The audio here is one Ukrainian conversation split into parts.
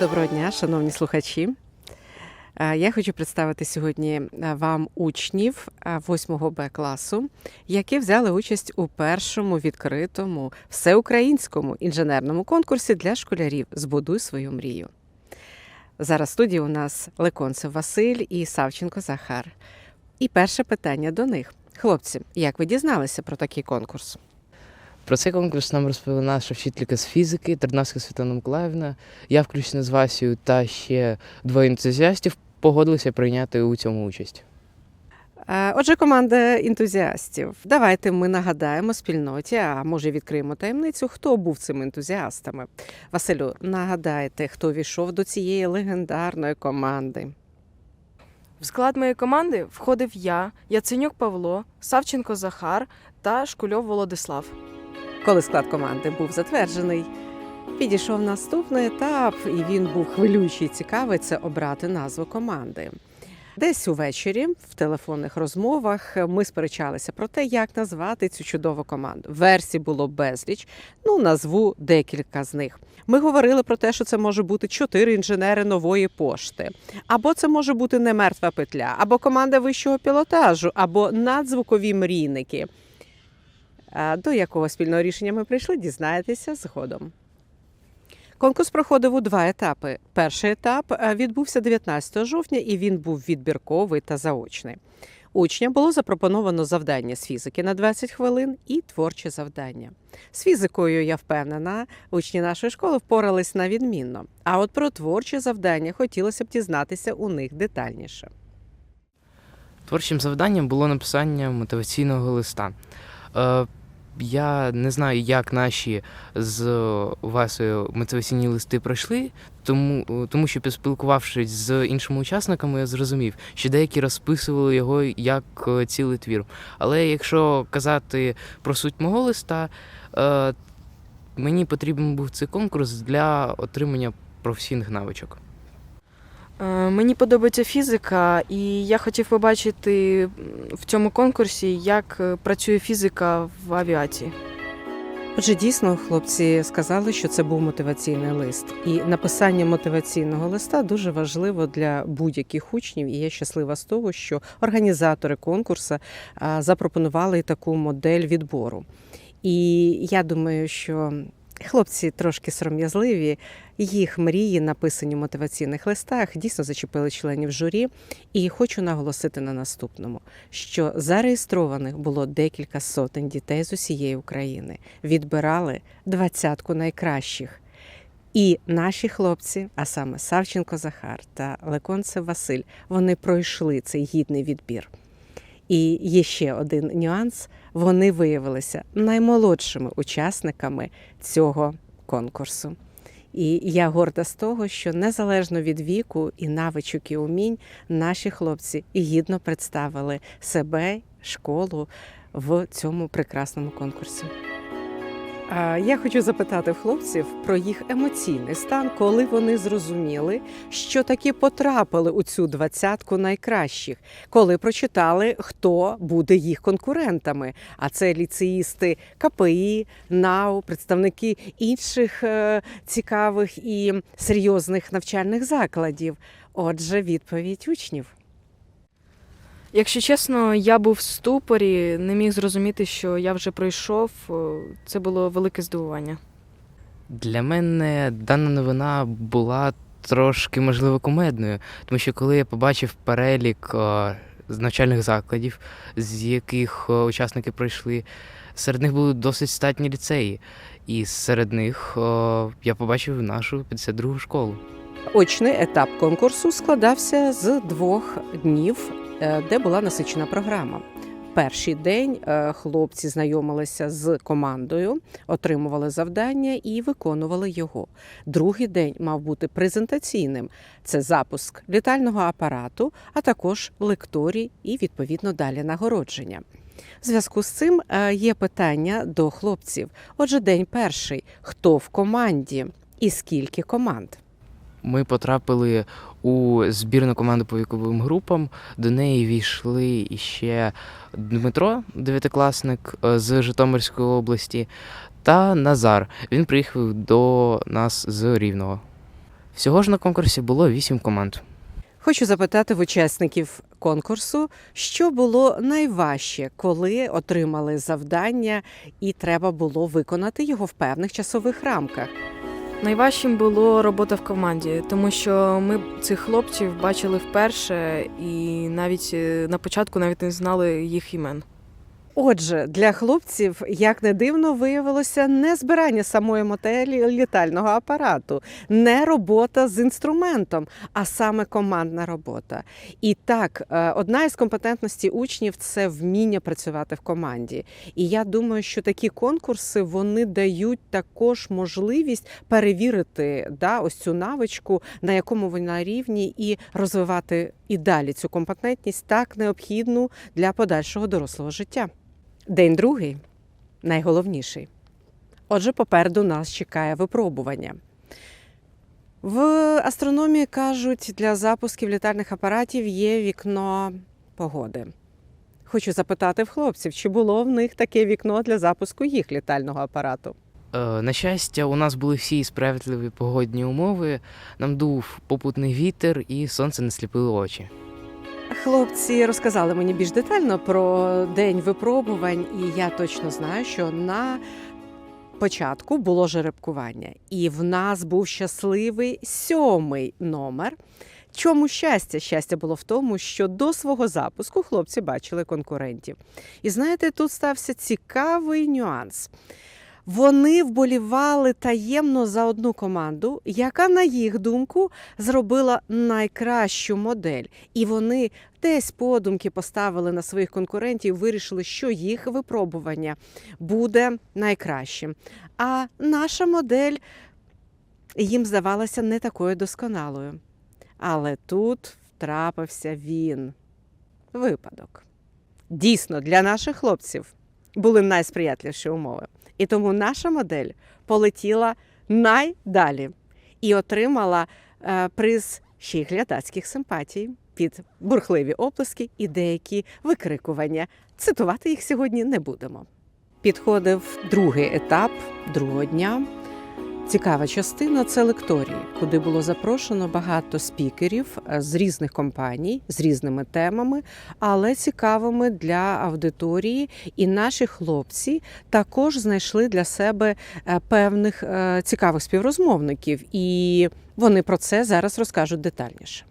Доброго дня, шановні слухачі. Е, Я хочу представити сьогодні е, вам учнів 8 Б класу, які взяли участь у першому відкритому всеукраїнському інженерному конкурсі для школярів Збудуй свою мрію. Зараз в студії у нас Леконцев Василь і Савченко Захар. І перше питання до них. Хлопці, як ви дізналися про такий конкурс? Про цей конкурс нам розповіла наша вчителька з фізики Тернавська Світлана Миколаївна. Я включно з Васею та ще двоє ентузіастів погодилися прийняти у цьому участь. Е, Отже, команда ентузіастів. Давайте ми нагадаємо спільноті, а може відкриємо таємницю, хто був цими ентузіастами. Василю, нагадайте, хто війшов до цієї легендарної команди. В склад моєї команди входив я, Яценюк Павло, Савченко Захар та Шкульов Володислав. Коли склад команди був затверджений, підійшов наступний етап, і він був хвилюючий цікавий це обрати назву команди. Десь увечері в телефонних розмовах ми сперечалися про те, як назвати цю чудову команду. Версій було безліч. Ну, назву декілька з них. Ми говорили про те, що це може бути чотири інженери нової пошти, або це може бути не мертва петля, або команда вищого пілотажу, або надзвукові мрійники. А До якого спільного рішення ми прийшли, дізнаєтеся згодом. Конкурс проходив у два етапи. Перший етап е, відбувся 19 жовтня, і він був відбірковий та заочний. Учням було запропоновано завдання з фізики на 20 хвилин і творче завдання. З фізикою, я впевнена, учні нашої школи впорались на відмінно. А от про творче завдання хотілося б дізнатися у них детальніше. Творчим завданням було написання мотиваційного листа. Я не знаю, як наші з Васею мотиваційні листи пройшли, тому, тому що поспілкувавшись з іншими учасниками, я зрозумів, що деякі розписували його як е, цілий твір. Але якщо казати про суть мого листа, е, мені потрібен був цей конкурс для отримання професійних навичок. Е, Мені подобається фізика, і я хотів побачити в цьому конкурсі, як е, працює фізика в авіації. Отже, дійсно, хлопці сказали, що це був мотиваційний лист, і написання мотиваційного листа дуже важливо для будь-яких учнів. І я щаслива з того, що організатори конкурсу запропонували таку модель відбору. І я думаю, що хлопці трошки сором'язливі. Їх мрії, написані в мотиваційних листах, дійсно зачепили членів журі. І хочу наголосити на наступному: що зареєстрованих було декілька сотень дітей з усієї України. Відбирали двадцятку найкращих. І наші хлопці, а саме Савченко Захар та Леконцев Василь, вони пройшли цей гідний відбір. І є ще один нюанс: вони виявилися наймолодшими учасниками цього конкурсу. І я горда з того, що незалежно від віку і навичок і умінь, наші хлопці гідно представили себе, школу в цьому прекрасному конкурсі. Я хочу запитати хлопців про їх емоційний стан, коли вони зрозуміли, що таки потрапили у цю двадцятку найкращих, коли прочитали, хто буде їх конкурентами. А це ліцеїсти КПІ, НАУ, представники інших е, цікавих і серйозних навчальних закладів. Отже, відповідь учнів. Якщо чесно, я був в ступорі, не міг зрозуміти, що я вже пройшов. Це було велике здивування. Для мене дана новина була трошки, можливо, кумедною, тому що коли я побачив перелік з навчальних закладів, з яких учасники пройшли, серед них були досить статні ліцеї. І серед них я побачив нашу 52-гу школу. Очний етап конкурсу складався з двох днів, де була насичена програма. Перший день е, хлопці знайомилися з командою, отримували завдання і виконували його. Другий день мав бути презентаційним: це запуск літального апарату, а також лекторій і відповідно далі нагородження. В зв'язку з цим е, є питання до хлопців. Отже, день перший: хто в команді і скільки команд? Ми потрапили у збірну команду по віковим групам. До неї війшли іще Дмитро, дев'ятикласник е, з Житомирської області, та Назар. Він приїхав до нас з Рівного. Всього ж на конкурсі було 8 команд. Хочу запитати в учасників конкурсу, що було найважче, коли отримали завдання, і треба було виконати його в певних часових рамках. Найважчим було робота в команді, тому що ми цих хлопців бачили вперше і навіть е, на початку навіть не знали їх імен. Отже, для хлопців, як не дивно, виявилося не збирання самої моделі літального апарату, не робота з інструментом, а саме командна робота. І так, е, одна із компетентностей учнів це вміння працювати в команді. І я думаю, що такі конкурси вони дають також можливість перевірити да, ось цю навичку, на якому вона рівні, і розвивати і далі цю компетентність так необхідну для подальшого дорослого життя. День другий найголовніший. Отже, попереду нас чекає випробування. В астрономії кажуть, для запусків літальних апаратів є вікно погоди. Хочу запитати в хлопців, чи було в них таке вікно для запуску їх літального апарату. Е, На щастя, у нас були всі справедливі погодні умови. Нам дув попутний вітер і сонце не сліпило очі. Хлопці розказали мені більш детально про день випробувань, і я точно знаю, що на початку було жеребкування, і в нас був щасливий сьомий номер. Чому щастя? Щастя було в тому, що до свого запуску хлопці бачили конкурентів. І знаєте, тут стався цікавий нюанс. Вони вболівали таємно за одну команду, яка, на їх думку, зробила найкращу модель. І вони десь подумки поставили на своїх конкурентів, вирішили, що їх випробування буде найкращим. А наша модель їм здавалася не такою досконалою. Але тут втрапився він. Випадок. Дійсно, для наших хлопців були найсприятливіші умови. І тому наша модель полетіла найдалі і отримала е, приз ще й глядацьких симпатій під бурхливі оплески і деякі викрикування. Цитувати їх сьогодні не будемо. Підходив другий етап другого дня. Цікава частина це лекторії, куди було запрошено багато спікерів е, з різних компаній, з різними темами, але цікавими для аудиторії. І наші хлопці також знайшли для себе е, певних е, цікавих співрозмовників, і вони про це зараз розкажуть детальніше.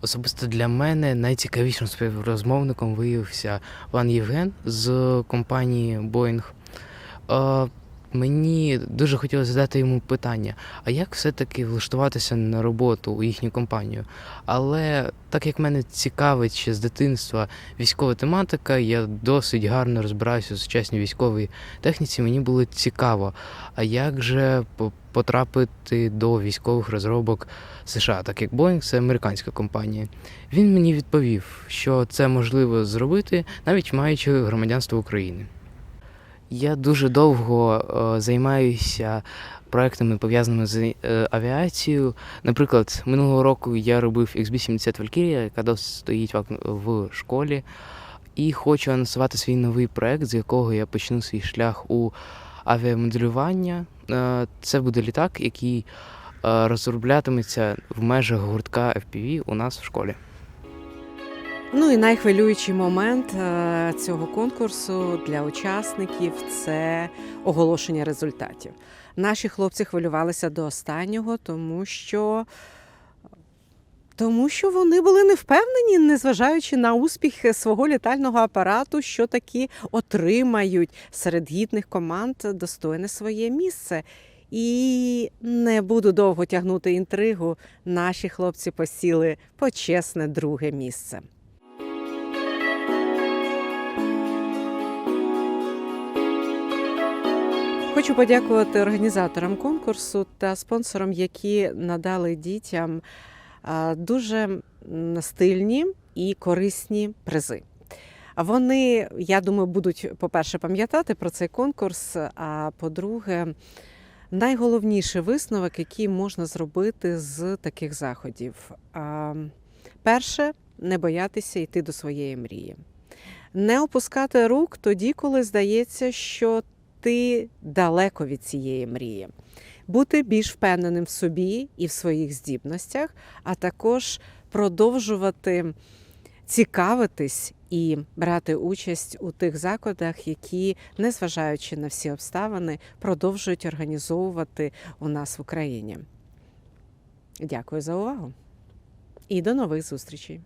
Особисто для мене найцікавішим співрозмовником виявився пан Євген з компанії Boeing. Мені дуже хотілося задати йому питання, а як все-таки влаштуватися на роботу у їхню компанію? Але так як мене цікавить ще з дитинства військова тематика, я досить гарно розбираюся у сучасній військовій техніці. Мені було цікаво, а як же потрапити до військових розробок США, так як Boeing це американська компанія. Він мені відповів, що це можливо зробити, навіть маючи громадянство України. Я дуже довго е, займаюся проектами, пов'язаними з е, авіацією. Наприклад, минулого року я робив XB-70 Valkyria, яка досить стоїть в школі. І хочу анонсувати свій новий проект, з якого я почну свій шлях у авіамоделювання. Е, Це буде літак, який е, розроблятиметься в межах гуртка FPV у нас в школі. Ну і найхвилюючий момент е, цього конкурсу для учасників це оголошення результатів. Наші хлопці хвилювалися до останнього, тому що. Тому що вони були не впевнені, незважаючи на успіх свого літального апарату, що таки отримають серед гідних команд достойне своє місце. І не буду довго тягнути інтригу. Наші хлопці посіли почесне друге місце. Хочу подякувати організаторам конкурсу та спонсорам, які надали дітям дуже стильні і корисні призи. Вони, я думаю, будуть, по-перше, пам'ятати про цей конкурс. А по-друге, найголовніший висновок, який можна зробити з таких заходів. Перше, не боятися йти до своєї мрії. Не опускати рук тоді, коли здається, що ти далеко від цієї мрії. бути більш впевненим в собі і в своїх здібностях, а також продовжувати цікавитись і брати участь у тих закладах, які, незважаючи на всі обставини, продовжують організовувати у нас в Україні. Дякую за увагу і до нових зустрічей.